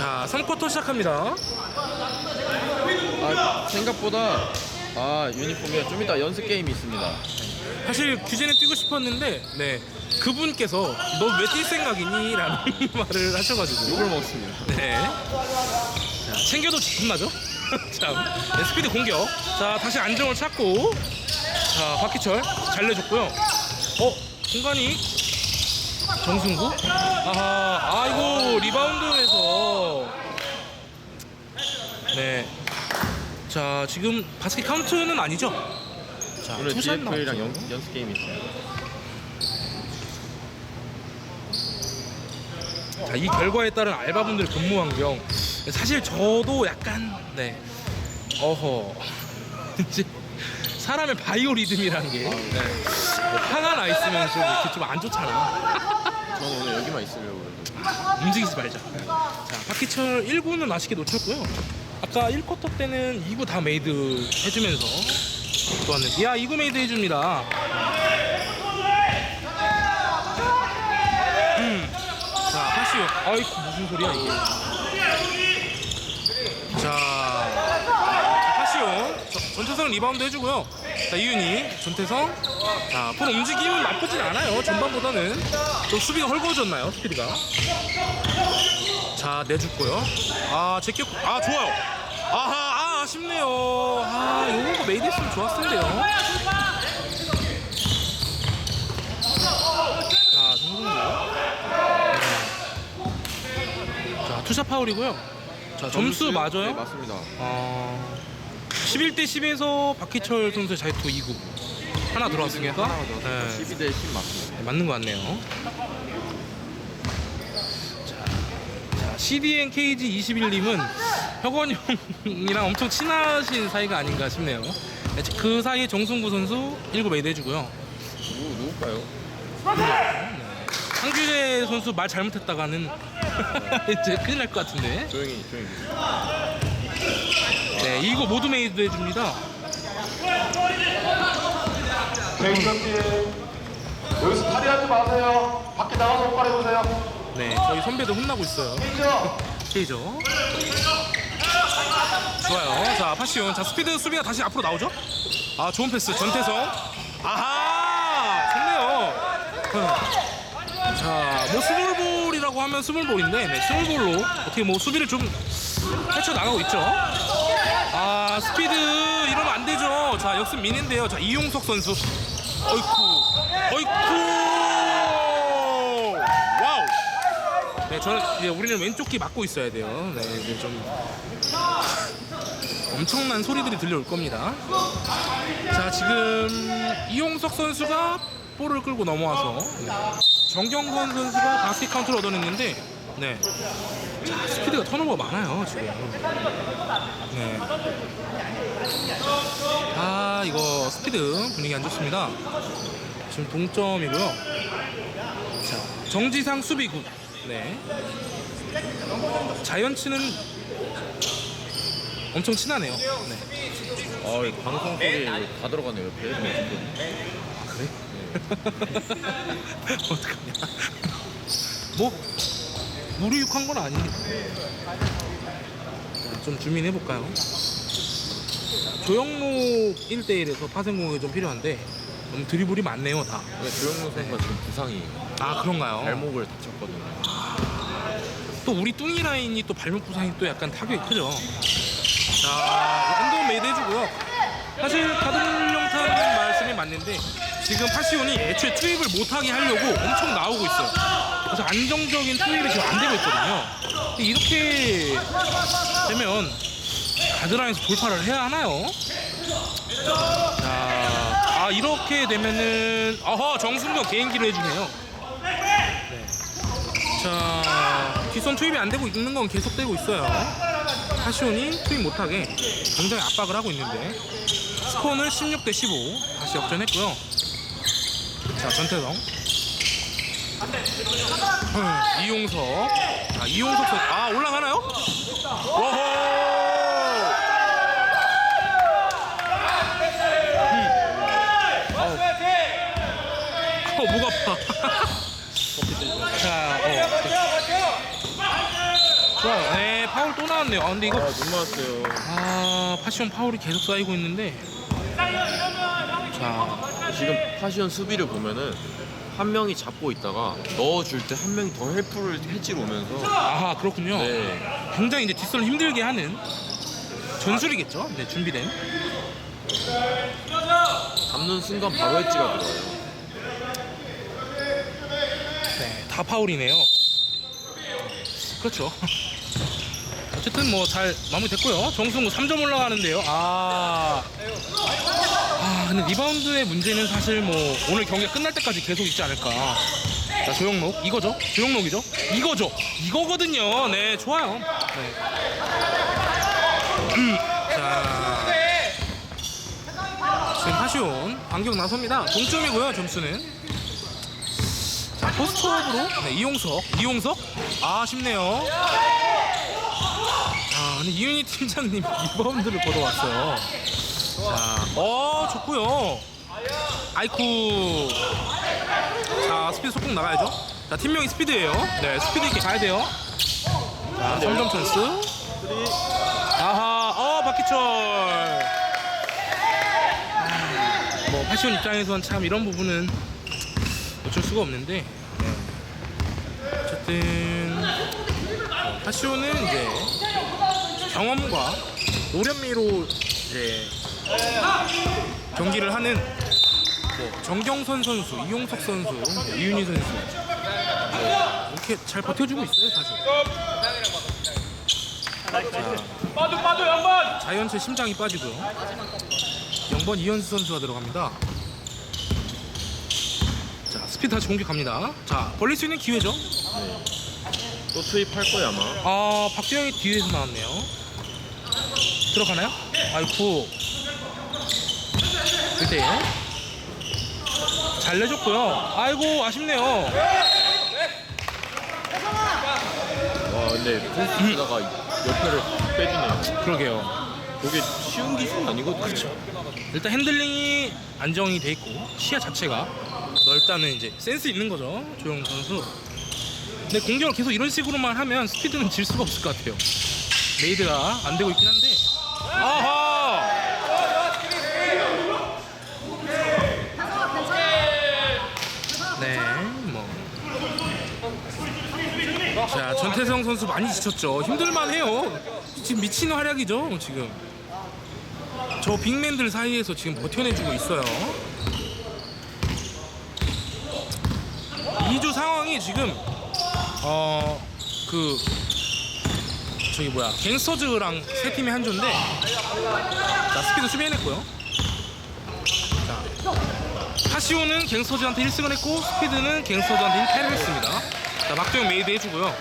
자, 3쿼터 시작합니다. 아, 생각보다 아 유니폼이 좀 이따 연습 게임이 있습니다. 사실 규제는 뛰고 싶었는데, 네. 그분께서 너 왜 뛸 생각이니? 라는 말을 하셔가지고. 욕을 먹습니다. 네. 자, 챙겨도 혼나죠? 자, 네, 스피드 공격. 자, 다시 안정을 찾고. 자, 박희철 잘 내줬고요. 어, 공간이 정승구? 아하, 아이고, 리바운드에서. 네. 자, 지금 바스켓 카운트는 아니죠? 자, 오늘 투샷 나왔죠. 연, 연습 게임이 있습니다. 자, 이 결과에 따른 알바분들 근무 환경 사실 저도 약간 네 어허 이제 사람의 바이오 리듬이라는 게. 네. 뭐 화가 나 있으면 좀 이렇게 좀 안 좋잖아. 저는 오늘 여기만 있으려고 그래도. 움직이지 말자. 자 박희철 1구는 아쉽게 놓쳤고요. 아까 1쿼터 때는 2구 다 메이드 해주면서 좋았는데 야 2구 메이드 해줍니다. 음. 자 파시오. 아이고 무슨 소리야 이게 자 파시오 저- 전태성 리바운드 해주고요. 자 이윤이 전태성. 자 볼 움직임은 나쁘진 않아요. 전반보다는. 좀 수비가 헐거워졌나요 스피드가? 자 내줬고요. 아 제꼈 아 좋아요. 아하 아 아쉽네요. 아 요런 거 메이드 했으면 좋았을 텐데요. 자 정승구 네. 자 투샷 파울이고요. 자 점수 네, 맞아요? 맞습니다. 어, 11대 10에서 박희철 선수의 자유투 2구 하나? 하나가 더 네. 12대 10 맞습니다. 네, 맞는 것 같네요. 자, 자 CDN KG 21님은 혁원 형이랑 엄청 친하신 사이가 아닌가 싶네요. 네, 그 사이에 정승구 선수 1구 메이드 해주고요. 누구 누굴까요? 상규재 선수 말 잘못했다가는 이제 큰일 날 것 같은데. 조용히 조용히. 네, 2구 모두 메이드 해줍니다. 여기서 탈의하지 마세요. 밖에 나가서 옷 갈아입으세요. 네, 저희 선배도 혼나고 있어요. K죠. 좋아요. 자, 파시온. 자, 스피드 수비가 다시 앞으로 나오죠? 아, 좋은 패스. 전태성. 아하! 좋네요. 자, 뭐 스몰볼이라고 하면 스몰볼인데, 네, 스몰볼로 어떻게 뭐 수비를 좀 헤쳐나가고 있죠. 아, 스피드 이러면 안 되죠. 자, 역습 민인데요. 자, 이용석 선수. 어이쿠. 어이쿠! 와우! 네, 저는 이제 우리는 왼쪽 귀 막고 있어야 돼요. 네, 이제 좀 엄청난 소리들이 들려올 겁니다. 자, 지금 이용석 선수가 볼을 끌고 넘어와서 네. 정경선 선수가 바스켓 카운트를 얻어냈는데, 네, 자 스피드가 턴오버가 많아요 지금. 네. 아 이거 스피드 분위기 안 좋습니다. 지금 동점이고요. 자, 정지상 수비군. 네. 자이언츠는 엄청 친하네요. 네. 아, 이 방송 소리 다 들어가네요 옆에. 아, 그래? 어떡하냐. 뭐, 무리육한 건 아니니까. 자, 좀 주민해볼까요? 자, 조영록 1대1에서 파생공이 좀 필요한데, 너무 드리블이 많네요, 다. 근데 조영로 선수가 지금 부상이에요. 아, 그런가요? 발목을 다쳤거든요. 또 우리 뚱이 라인이 또 발목 부상이 또 약간 타격이 크죠. 자, 엔더 메이드 해주고요. 사실 가동령타는 말씀이 맞는데 지금 파시온이 애초에 투입을 못하게 하려고 엄청 나오고 있어요. 그래서 안정적인 투입이 지금 안 되고 있거든요. 이렇게 되면 가드라인에서 돌파를 해야 하나요? 자, 아 이렇게 되면은 어허 정승경 개인기로 해주네요. 네. 자, 뒷선 투입이 안 되고 있는 건 계속되고 있어요. 파시온이 투입 못하게 굉장히 압박을 하고 있는데 스코어는 16 대 15 다시 역전했고요. 자, 전태성. 음, 이용석. 자, 이용석 선 아, 올라가나요? 워호! 음. 어, 목 아파. 자, 어. 좋아요. 네. 파울 또 나왔네요. 아 근데 아 이거 너무 많았어요. 아 파시온 파울이 계속 쌓이고 있는데 자 지금 파시언 수비를 보면은 한 명이 잡고 있다가 넣어줄 때 한 명이 더 헬프를 해지로 오면서 아하 그렇군요. 네. 굉장히 이제 뒷선을 힘들게 하는 전술이겠죠. 네 준비된. 잡는 순간 바로 헬지가 들어와요. 네, 다 파울이네요. 그렇죠. 어쨌든 뭐 잘 마무리됐고요. 정승우 3점 올라가는데요. 아. 아, 근데 리바운드의 문제는 사실 뭐 오늘 경기가 끝날 때까지 계속 있지 않을까. 자, 조영록. 이거죠? 조영록이죠? 이거죠? 이거거든요. 네, 좋아요. 네. 음, 자. 지금 하시온 반격 나섭니다. 동점이고요, 점수는. 자, 포스트업으로 네, 이용석, 이용석 아, 아쉽네요. 아, 근데 이윤희 팀장님 리바운드를 보러 왔어요. 자, 어, 좋고요. 아이쿠. 자, 스피드 소폭 나가야죠. 자, 팀명이 스피드예요. 네, 스피드 있게 가야 돼요. 자, 3점 찬스. 아하, 어, 박희철. 아, 뭐 패션 입장에선 참 이런 부분은 어쩔 수가 없는데 네. 어쨌든 어, 파시오는 이제 경험과 노련미로 이제 경기를 하는 뭐 정경선 선수, 이용석 선수, 네, 이윤희 선수 네, 이렇게 잘 버텨주고 있어요 사실. 자, 자이언츠 심장이 빠지고요. 0번 이현수 선수가 들어갑니다. 자, 스피드 다시 공격합니다. 자, 벌릴 수 있는 기회죠. 또 투입할 거야 아마. 아, 박주영이 뒤에서 나왔네요. 들어가나요? 아이쿠. 1대1. 잘 내줬고요. 아이고, 아쉽네요. 와 근데 포스트다가 옆에를 확 빼주네요. 그러게요. 그게 쉬운 기술은 아니거든요. 그렇죠. 일단 핸들링이 안정이 돼 있고 시야 자체가 넓다는 이제 센스 있는 거죠 조영 선수. 근데 공격을 계속 이런 식으로만 하면 스피드는 질 수가 없을 것 같아요. 메이드가 안 되고 있긴 한데. 아하. 네, 뭐. 자, 전태성 선수 많이 지쳤죠. 힘들만해요. 지금 미친 활약이죠, 지금. 저 빅맨들 사이에서 지금 버텨내주고 있어요. 2주 상황이 지금 어 그 저기 뭐야 갱스터즈랑 세 팀이 한 조인데 자 스피드 수비해냈고요. 자 카시오는 갱스터즈한테 1승을 했고 스피드는 갱스터즈한테 1패를 했습니다. 자 막대용 메이드 해주고요.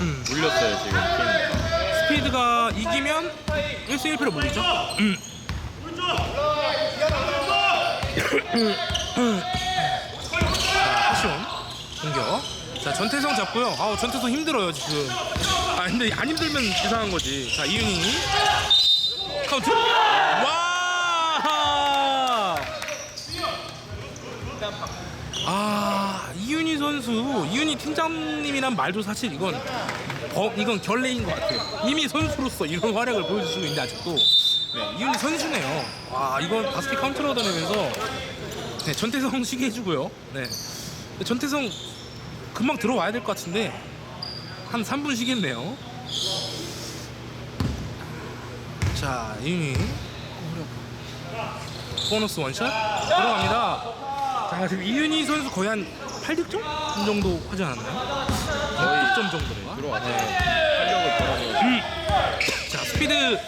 음, 물렸어요 지금 게임. 스피드가 이기면 1승 1패를 몰리죠. 음. 자, 파시온 공격. 자, 전태성 잡고요. 아우, 전태성 힘들어요, 지금. 아, 근데 안 힘들면 이상한 거지. 자, 이윤이. 카운트. 와! 아, 선수, 이윤희 팀장님이란 말도 사실 이건 어, 이건 결례인 것 같아요. 이미 선수로서 이런 활약을 보여주시고 있는데 아직도 네, 이윤희 선수네요. 와, 이건 바스켓 카운트를 얻어내면서 네, 전태성 시게 해주고요. 네, 전태성 금방 들어와야 될 것 같은데 한 3분 쉬겠네요. 자, 이윤희 보너스 원샷 들어갑니다. 자, 지금 이윤희 선수 거의 한 8득점? 정도 하지 않았나요? 6득점 정도인가? 들어와서 네. 활력을 벌어서 자 스피드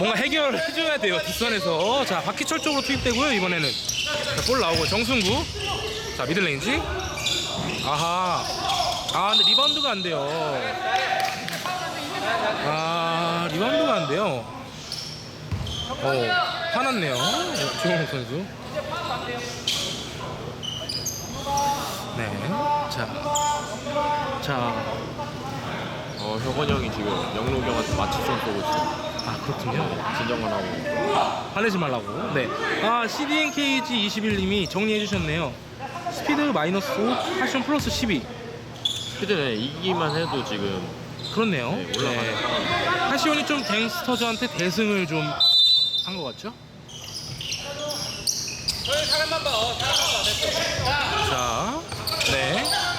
뭔가 해결을 해줘야 돼요 뒷선에서. 자 박희철 쪽으로 투입되고요 이번에는. 자, 볼 나오고 정승구. 자 미들레인지. 아하. 아 근데 리바운드가 안 돼요. 아 리바운드가 안 돼요. 어 화났네요 조홍 선수 네 자 자 어 혁원 형이 지금 영록 형한테 마취son 쏘고 있어. 아 그렇군요 진정만 하고. 화내지 말라고. 네. 아, CDNKG21님이 정리해 주셨네요. 스피드 마이너스 5, 패션 플러스 12. 히든에 이기만 해도 지금 그렇네요. 네, 올라가네. 파시온이 좀 갱스터즈한테 대승을 좀 한 것 같죠? 자, 네,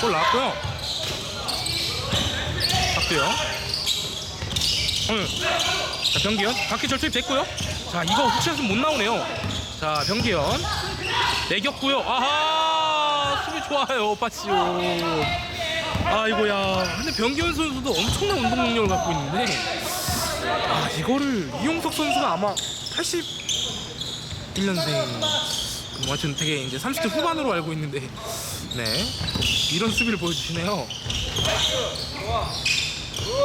골 나왔고요. 박두영. 응. 자, 병기현. 바퀴 절투입 됐고요. 자, 이거 훅샷은 못 나오네요. 자, 병기현. 내겼고요. 아하! 수비 좋아요, 파시온. 아이고야. 근데 병기현 선수도 엄청난 운동 능력을 갖고 있는데, 아, 이거를 이용석 선수가 아마 81년생. 뭐 하여튼 되게 이제 30대 후반으로 알고 있는데, 네. 이런 수비를 보여주시네요.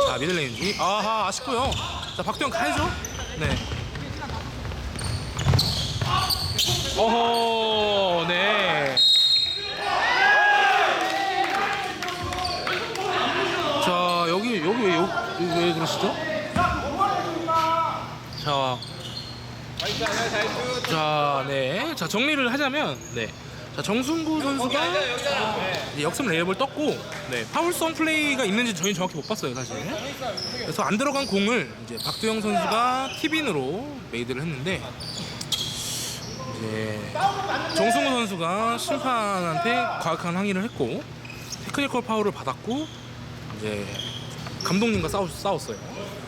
자, 미들레인지. 아하, 아쉽고요. 자, 박도영 가야죠. 네. 어허, 네. 자, 여기, 여기 왜, 여기, 왜 그러시죠? 자. 자, 네. 자, 정리를 하자면, 네. 자, 정순구 선수가 이제 역습 레이업을 떴고, 네. 파울성 플레이가 있는지 저희는 정확히 못 봤어요, 사실. 그래서 안 들어간 공을 이제 박두영 선수가 티빈으로 메이드를 했는데, 이제 정승우 선수가 심판한테 과학한 항의를 했고 테크니컬 파울을 받았고 이제 감독님과 싸우, 싸웠어요.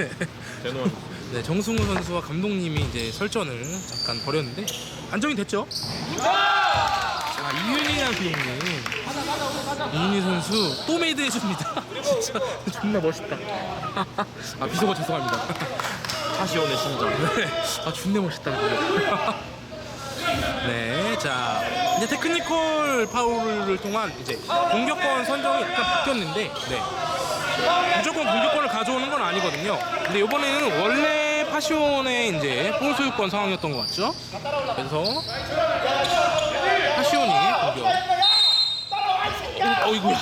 네, 정승우 선수와 감독님이 이제 설전을 잠깐 벌였는데 안정이 됐죠. 자, 이윤희나 비행님. 이윤희 선수 또 메이드 해줍니다. 진짜 존나 멋있다. 아 비속어 죄송합니다. 파시온의 심장. 네. 아 존나 멋있다. 그거. 네, 자 이제 테크니컬 파울을 통한 이제 공격권 선정이 약간 바뀌었는데, 네. 무조건 공격권을 가져오는 건 아니거든요. 근데 이번에는 원래 파시온의 이제 볼 소유권 상황이었던 것 같죠? 그래서 어이구야.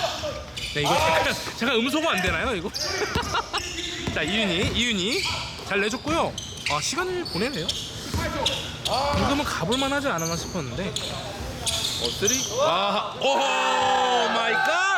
네, 이거 잠깐, 잠깐 음소거 안 되나요, 이거? 자, 이윤이, 이윤이 잘 내줬고요. 아, 시간을 보내네요. 방금은 가볼만 하지 않았나 싶었는데. 어 쓰리? 아, 오 마이 갓!